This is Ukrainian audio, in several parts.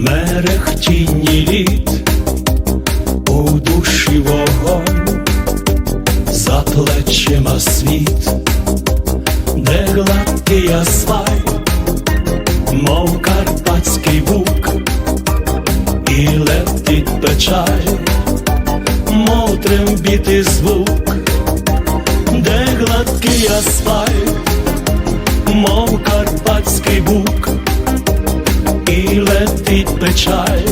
мерехтінні літ, у душі вогонь, за плечима світ, де гладкий асфальт, мов карпатський бук, і летить печаль, мов трембіти звук, де гладкий асфальт, печаль,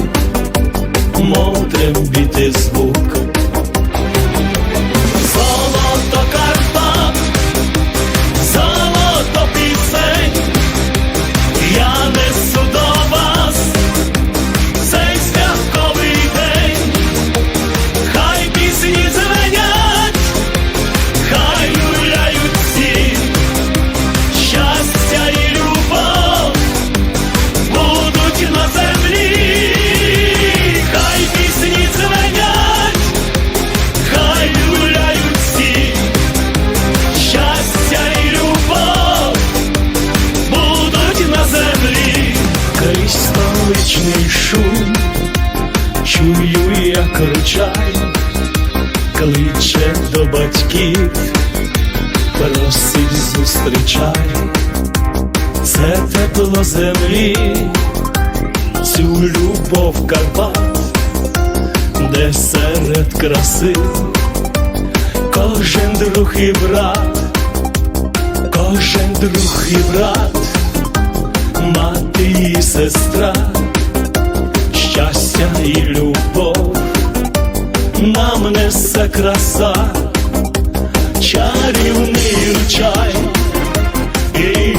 як кличе до батьків, просить зустрічай. Це тепло землі, цю любов Карпат, де серед краси кожен друг і брат, кожен друг і брат, мати і сестра, щастя і любов нам несе краса, чарівний ручай і